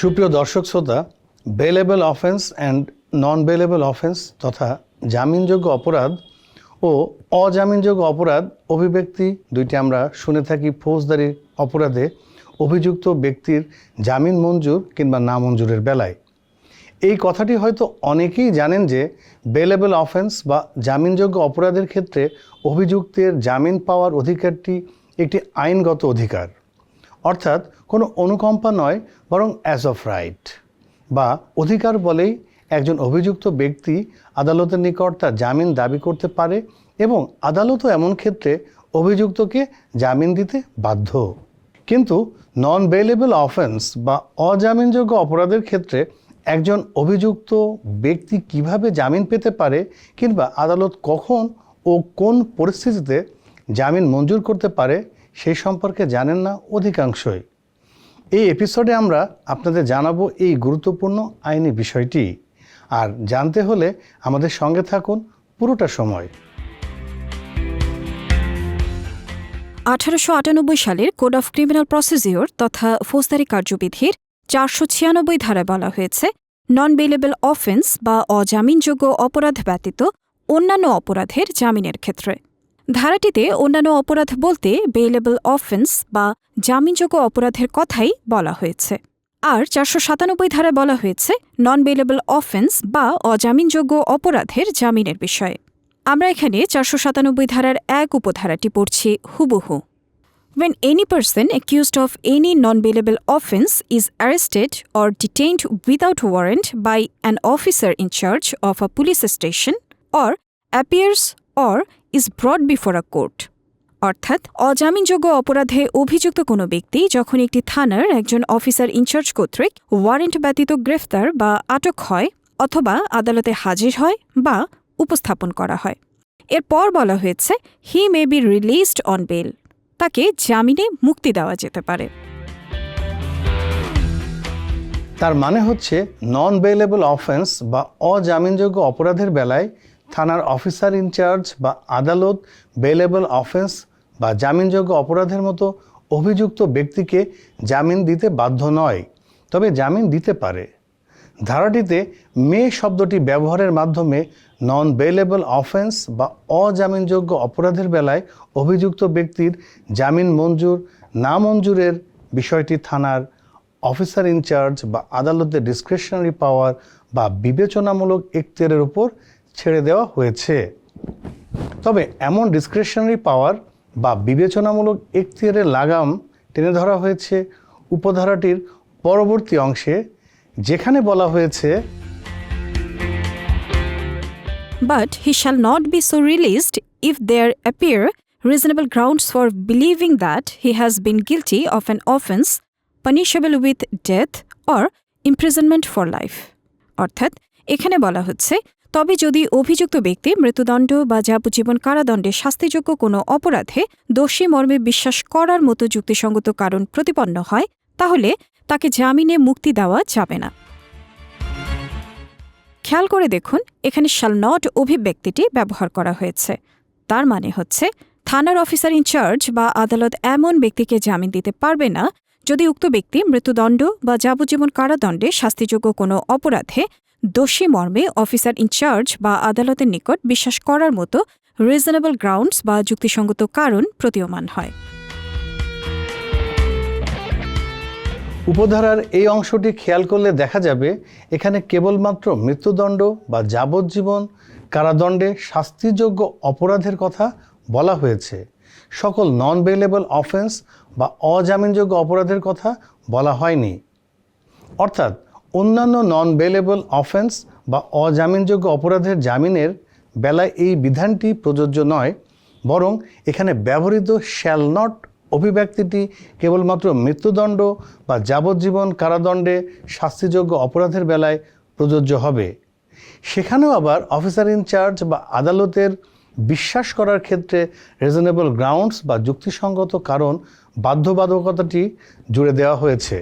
সুপ্রিয় দর্শক শ্রোতা bailable offence and non bailable offence তথা জামিনযোগ্য অপরাধ ও অজামিনযোগ্য অপরাধ অভিব্যক্তি দুইটি আমরা শুনে থাকি ফৌজদারি অপরাধে অভিযুক্ত ব্যক্তির জামিন মঞ্জুর কিংবা না মঞ্জুরের বেলায়। এই কথাটি হয়তো অনেকেই জানেন যে বেলেবল অফেন্স বা জামিনযোগ্য অপরাধের ক্ষেত্রে অভিযুক্তের জামিন পাওয়ার অধিকারটি একটি আইনগত অধিকার। অর্থাৎ কোনো অনুকম্পা নয়, বরং অ্যাজ অফ রাইট বা অধিকার বলেই একজন অভিযুক্ত ব্যক্তি আদালতের নিকট তার জামিন দাবি করতে পারে এবং আদালতও এমন ক্ষেত্রে অভিযুক্তকে জামিন দিতে বাধ্য। কিন্তু নন বেলেবল অফেন্স বা অজামিনযোগ্য অপরাধের ক্ষেত্রে একজন অভিযুক্ত ব্যক্তি কীভাবে জামিন পেতে পারে কিংবা আদালত কখন ও কোন পরিস্থিতিতে জামিন মঞ্জুর করতে পারে সেই সম্পর্কে জানেন না অধিকাংশই। এই এপিসোডে আমরা আপনাদের জানাব এই গুরুত্বপূর্ণ আইনি বিষয়টি। আর জানতে হলে আমাদের সঙ্গে থাকুন পুরোটা সময়। আঠারোশো আটানব্বই সালের কোড অফ ক্রিমিনাল প্রসিজিওর তথা ফৌজদারি কার্যবিধির চারশো ছিয়ানব্বই ধারায় বলা হয়েছে নন বেলেবল অফেন্স বা অজামিনযোগ্য অপরাধ ব্যতীত অন্যান্য অপরাধের জামিনের ক্ষেত্রে। ধারাটিতে অন্যান্য অপরাধ বলতে বেলেবল অফেন্স বা জামিনযোগ্য অপরাধের কথাই বলা হয়েছে। আর চারশো সাতানব্বই ধারায় বলা হয়েছে নন বেলেবল অফেন্স বা অজামিনযোগ্য অপরাধের জামিনের বিষয়ে। আমরা এখানে চারশো সাতানব্বই ধারার এক উপধারাটি পড়ছি হুবহু। When any person accused of any non bailable offence is arrested or detained without warrant by an officer in charge of a police station or appears or is brought before a court অর্থাৎ, অজামিনযোগ্য অপরাধে অভিযুক্ত কোনো ব্যক্তি যখন একটি থানার একজন অফিসার ইনচার্জ কর্তৃক ওয়ারেন্ট ব্যতীত গ্রেফতার বা আটক হয় অথবা আদালতে হাজির হয় বা উপস্থাপন করা হয়। এরপর বলা হয়েছে he may be released on bail তাকে জামিনে মুক্তি দেওয়া যেতে পারে। তার মানে হচ্ছে নন বেলেবল অফেন্স বা অজামিনযোগ্য অপরাধের বেলায় থানার অফিসার ইনচার্জ বা আদালত বেলেবল অফেন্স বা জামিনযোগ্য অপরাধের মতো অভিযুক্ত ব্যক্তিকে জামিন দিতে বাধ্য নয়, তবে জামিন দিতে পারে। ধারাটিতে মে শব্দটি ব্যবহারের মাধ্যমে নন বেলেবল অফেন্স বা অজামিনযোগ্য অপরাধের বেলায় অভিযুক্ত ব্যক্তির জামিন মঞ্জুর না মঞ্জুরের বিষয়টি থানার অফিসার ইনচার্জ বা আদালতের ডিসক্রিপশনারি পাওয়ার বা বিবেচনামূলক এখতিয়ারের উপর ছেড়ে দেওয়া হয়েছে। তবে এমন ডিসক্রিপশনারি পাওয়ার বা বিবেচনামূলক এখতিয়ারের লাগাম টেনে ধরা হয়েছে উপধারাটির পরবর্তী অংশে, যেখানে বলা হয়েছে but he shall not be so released if there appear reasonable grounds for believing that he has been guilty of an offence punishable with death or imprisonment for life অর্থাৎ, এখানে বলা হচ্ছে তবে যদি অভিযুক্ত ব্যক্তি মৃত্যুদণ্ড বা যাবজ্জীবন কারাদণ্ডে শাস্তিযোগ্য কোনো অপরাধে দোষী মর্মে বিশ্বাস করার মতো যুক্তিসঙ্গত কারণ প্রতিপন্ন হয়, তাহলে তাকে জামিনে মুক্তি দেওয়া যাবে না। খেয়াল করে দেখুন, এখানে শাল নট অভিব্যক্তিটি ব্যবহার করা হয়েছে। তার মানে হচ্ছে, থানার অফিসার ইনচার্জ বা আদালত এমন ব্যক্তিকে জামিন দিতে পারবে না, যদি উক্ত ব্যক্তি মৃত্যুদণ্ড বা যাবজ্জীবন কারাদণ্ডে শাস্তিযোগ্য কোনো অপরাধে দোষী মর্মে অফিসার ইনচার্জ বা আদালতের নিকট বিশ্বাস করার মতো রিজনেবল গ্রাউন্ডস বা যুক্তিসঙ্গত কারণ প্রতীয়মান হয়। উপধারার এই অংশটি খেয়াল করলে দেখা যাবে, এখানে কেবলমাত্র মৃত্যুদণ্ড বা যাবজ্জীবন, কারাদণ্ডে শাস্তিযোগ্য অপরাধের কথা বলা হয়েছে। সকল নন বেলেবল অফেন্স বা অজামিনযোগ্য অপরাধের কথা বলা হয়নি। অর্থাৎ অন্যান্য নন বেলেবল অফেন্স বা অজামিনযোগ্য অপরাধের জামিনের বেলায় এই বিধানটি প্রযোজ্য নয়, বরং এখানে ব্যবহৃত শ্যাল নট অভিব্যক্তিটি কেবলমাত্র মৃত্যুদণ্ড বা যাবজ্জীবন কারাদণ্ডে শাস্তিযোগ্য অপরাধের বেলায় প্রযোজ্য হবে। সেখানেও আবার অফিসার ইনচার্জ বা আদালতের বিশ্বাস করার ক্ষেত্রে রিজনেবল গ্রাউন্ডস বা যুক্তিসঙ্গত কারণ বাধ্যবাধকতাটি জুড়ে দেওয়া হয়েছে।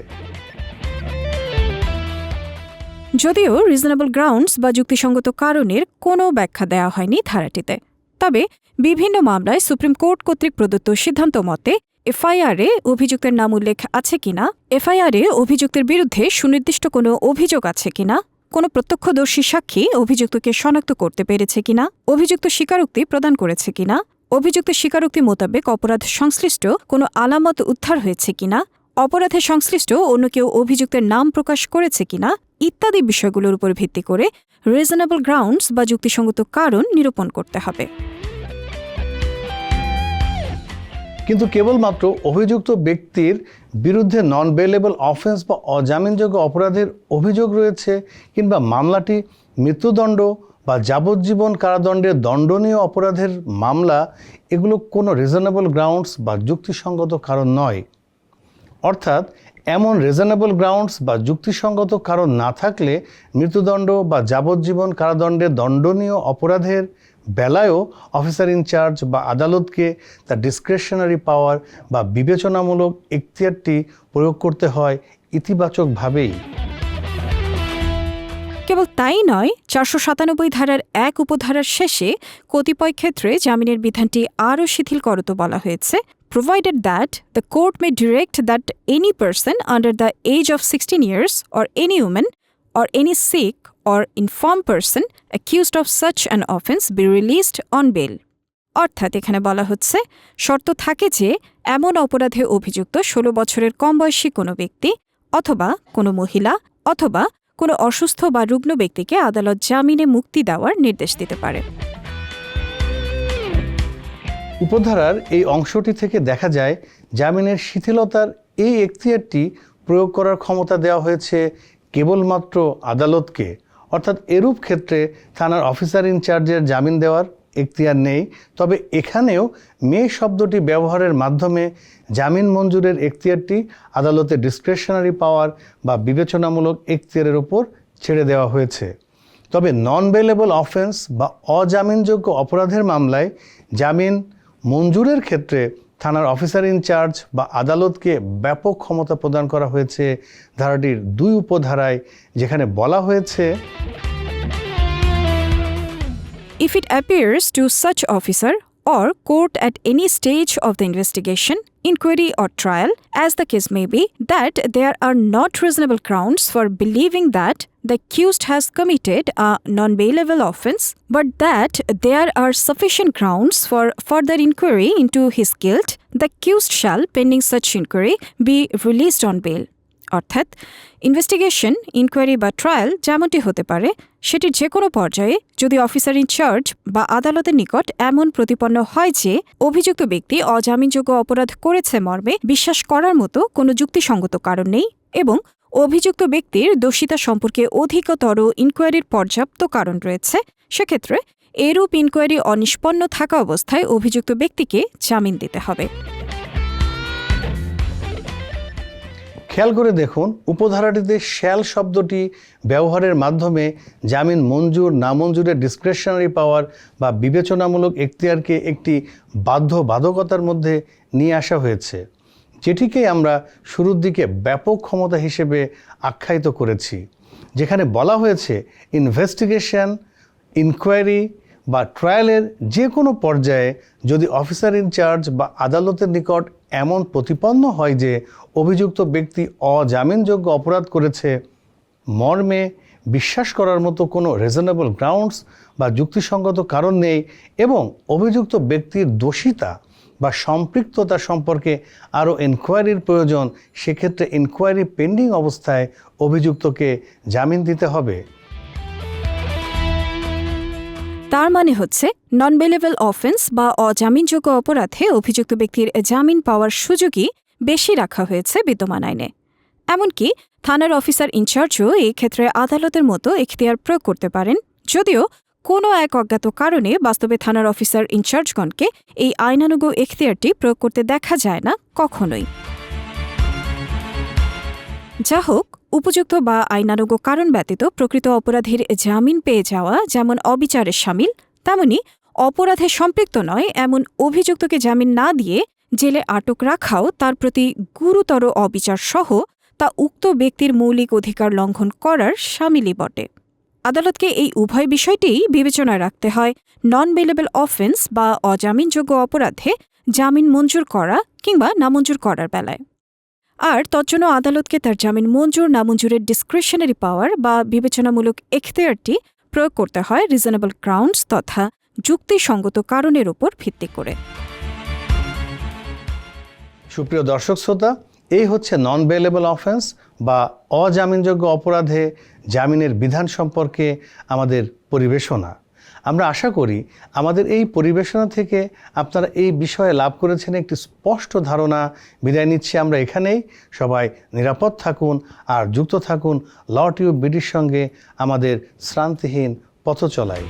যদিও রিজনেবল গ্রাউন্ডস বা যুক্তিসঙ্গত কারণের কোনো ব্যাখ্যা দেওয়া হয়নি ধারাটিতে। তবে বিভিন্ন মামলায় সুপ্রিম কোর্ট কর্তৃক প্রদত্ত সিদ্ধান্ত মতে, এফআইআরে অভিযুক্তের নাম উল্লেখ আছে কিনা, এফআইআরে অভিযুক্তের বিরুদ্ধে সুনির্দিষ্ট কোনো অভিযোগ আছে কিনা, কোনো প্রত্যক্ষদর্শী সাক্ষী অভিযুক্তকে শনাক্ত করতে পেরেছে কিনা, অভিযুক্ত স্বীকারোক্তি প্রদান করেছে কিনা, অভিযুক্ত স্বীকারোক্তি মোতাবেক অপরাধ সংশ্লিষ্ট কোনো আলামত উদ্ধার হয়েছে কিনা অপরাধে সংশ্লিষ্ট অন্য কেউ অভিযুক্তের নাম প্রকাশ করেছে কিনা ইত্যাদি বিষয়গুলোর উপর ভিত্তি করে রিজনেবল গ্রাউন্ডস বা যুক্তিসঙ্গত কারণ নিরূপণ করতে হবে। কিন্তু কেবলমাত্র অভিযুক্ত ব্যক্তির বিরুদ্ধে নন বেলেবল অফেন্স বা অজামিনযোগ্য অপরাধের অভিযোগ রয়েছে কিংবা মামলাটি মৃত্যুদণ্ড বা যাবজ্জীবন কারাদণ্ডের দণ্ডনীয় অপরাধের মামলা, এগুলো কোনো রিজনেবল গ্রাউন্ডস বা যুক্তিসঙ্গত কারণ নয়। অর্থাৎ এমন রিজনেবল গ্রাউন্ডস বা যুক্তিসঙ্গত কারণ না থাকলে মৃত্যুদণ্ড বা যাবজ্জীবন কারাদণ্ডের দণ্ডনীয় অপরাধের বেলায়ও অফিসার ইনচার্জ বা আদালতকে তার ডিসক্রিপশনারি পাওয়ার বা বিবেচনামূলক এখতিয়ারটি প্রয়োগ করতে হয় ইতিবাচকভাবেই। কেবল তাই নয়, চারশো সাতানব্বই ধারার এক উপধারার শেষে কতিপয় ক্ষেত্রে জামিনের বিধানটি আরও শিথিল করত বলা হয়েছে। Provided that the court may direct that any person under the age of 16 years or any woman or any sick or infirm person accused of such an offence be released on bail অর্থাৎ এখানে বলা হচ্ছে শর্ত থাকে যে এমন অপরাধে অভিযুক্ত ষোলো বছরের কম বয়সী কোনো ব্যক্তি অথবা কোনো মহিলা অথবা কোনো অসুস্থ বা রুগ্ন ব্যক্তিকে আদালত জামিনে মুক্তি দেওয়ার নির্দেশ দিতে পারে উপধারার এই অংশটি থেকে দেখা যায়, জামিনের শিথিলতার এই এখতিয়ারটি প্রয়োগ করার ক্ষমতা দেওয়া হয়েছে কেবলমাত্র আদালতকে। অর্থাৎ এরূপ ক্ষেত্রে থানার অফিসার ইনচার্জের জামিন দেওয়ার এখতিয়ার নেই। তবে এখানেও মে শব্দটি ব্যবহারের মাধ্যমে জামিন মঞ্জুরের এখতিয়ারটি আদালতের ডিসক্রিপশনারি পাওয়ার বা বিবেচনামূলক এখতিয়ারের ওপর ছেড়ে দেওয়া হয়েছে। তবে নন বেলেবল অফেন্স বা অজামিনযোগ্য অপরাধের মামলায় জামিন মঞ্জুরের ক্ষেত্রে থানার অফিসার ইনচার্জ বা আদালতকে ব্যাপক ক্ষমতা প্রদান করা হয়েছে ধারাটির দুই উপধারায়, যেখানে বলা হয়েছে if it appears to such officer or court at any stage of the investigation inquiry or trial as the case may be that there are not reasonable grounds for believing that the accused has committed a non bailable offence, but that there are sufficient grounds for further inquiry into his guilt, the accused shall, pending such inquiry, be released on bail. অর্থাৎ investigation inquiry বা trial যেমনটি হতে পারে সেটির যে কোনো পর্যায়ে যদি অফিসার ইনচার্জ বা আদালতের নিকট এমন প্রতিপন্ন হয় যে অভিযুক্ত ব্যক্তি অজামিনযোগ্য অপরাধ করেছে মর্মে বিশ্বাস করার মতো কোনো যুক্তিসঙ্গত কারণ নেই এবং অভিযুক্ত ব্যক্তির দোষিতা সম্পর্কে অধিকতর ইনকোয়ারির পর্যাপ্ত কারণ রয়েছে। সেক্ষেত্রে এরূপ ইনকোয়ারি অনিষ্পন্ন থাকা অবস্থায় অভিযুক্ত ব্যক্তিকে জামিন দিতে হবে। খেয়াল করে দেখুন, উপধারাটিতে শ্যাল শব্দটি ব্যবহারের মাধ্যমে জামিন মঞ্জুর নামঞ্জুরের ডিসক্রিপশনারি পাওয়ার বা বিবেচনামূলক এখতিয়ারকে একটি বাধ্য বাধকতার মধ্যে নিয়ে আসা হয়েছে। যেটিকে আমরা শুরুর দিকে ব্যাপক ক্ষমতা হিসেবে আখ্যায়িত করেছি, যেখানে বলা হয়েছে ইনভেস্টিগেশন ইনকোয়ারি বা ট্রায়ালের যে কোনো পর্যায়ে যদি অফিসার ইনচার্জ বা আদালতের নিকট এমন প্রতিপন্ন হয় যে অভিযুক্ত ব্যক্তি অজামিনযোগ্য অপরাধ করেছে, মর্মে বিশ্বাস করার মতো কোনো রিজনেবল গ্রাউন্ডস বা যুক্তিসঙ্গত কারণ নেই এবং অভিযুক্ত ব্যক্তির দোষিতা বা সম্পৃক্ততা সম্পর্কে আরও এনকোয়ারির প্রয়োজন, সেক্ষেত্রে এনকোয়ারি পেন্ডিং অবস্থায় অভিযুক্তকে জামিন দিতে হবে। তার মানে হচ্ছে নন বেলেবল অফেন্স বা অজামিনযোগ্য অপরাধে অভিযুক্ত ব্যক্তির জামিন পাওয়ার সুযোগই বেশি রাখা হয়েছে বিদ্যমান আইনে। এমনকি থানার অফিসার ইনচার্জও এই ক্ষেত্রে আদালতের মতো এখতিয়ার প্রয়োগ করতে পারেন, যদিও কোনো এক অজ্ঞাত কারণে বাস্তবে থানার অফিসার ইনচার্জগণকে এই আইনানুগ এখতিয়ারটি প্রয়োগ করতে দেখা যায় না কখনোই। যা হোক, উপযুক্ত বা আইনানুগ কারণ ব্যতীত প্রকৃত অপরাধীর জামিন পেয়ে যাওয়া যেমন অবিচারের সামিল, তেমনি অপরাধে সম্পৃক্ত নয় এমন অভিযুক্তকে জামিন না দিয়ে জেলে আটক রাখাও তার প্রতি গুরুতর অবিচার সহ তা উক্ত ব্যক্তির মৌলিক অধিকার লঙ্ঘন করার সামিলই বটে। আদালতকে এই উভয় বিষয়টিই বিবেচনায় রাখতে হয়। নন বেলেবল অফেন্স বা অজামিনযোগ্য অপরাধে জামিন মঞ্জুর করা কিংবা নামঞ্জুর করার বেলায়। আর তজ্জন্য আদালতকে তার জামিন মঞ্জুর, নামঞ্জুরের ডিসক্রিশনারি পাওয়ার বা বিবেচনামূলক এখতিয়ারটি প্রয়োগ করতে হয় রিজনেবল গ্রাউন্ডস তথা যুক্তিসঙ্গত কারণের উপর ভিত্তি করে। সুপ্রিয় দর্শক শ্রোতা, এই হচ্ছে নন বেলেবল অফেন্স বা অজামিনযোগ্য অপরাধে জামিনের বিধান সম্পর্কে আমাদের পরিবেশনা। আমরা আশা করি আমাদের এই পরিবেশনা থেকে আপনারা এই বিষয়ে লাভ করেছেন একটি স্পষ্ট ধারণা। বিদায় নিচ্ছি আমরা এখানেই। সবাই নিরাপদ থাকুন আর যুক্ত থাকুন। ল টিউব বিডির সঙ্গে আমাদের শ্রান্তিহীন পথ চলায়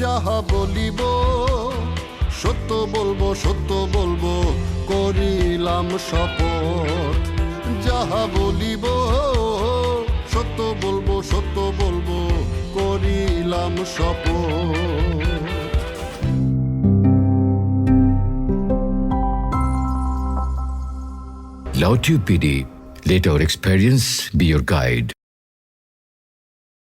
যাহা বলিব সত্য বলব সত্য বলব করিলাম শপথ। যাহা বলিব সত্য বলব সত্য বলব করিলাম শপথ। Lautube PD, let our experience be your guide.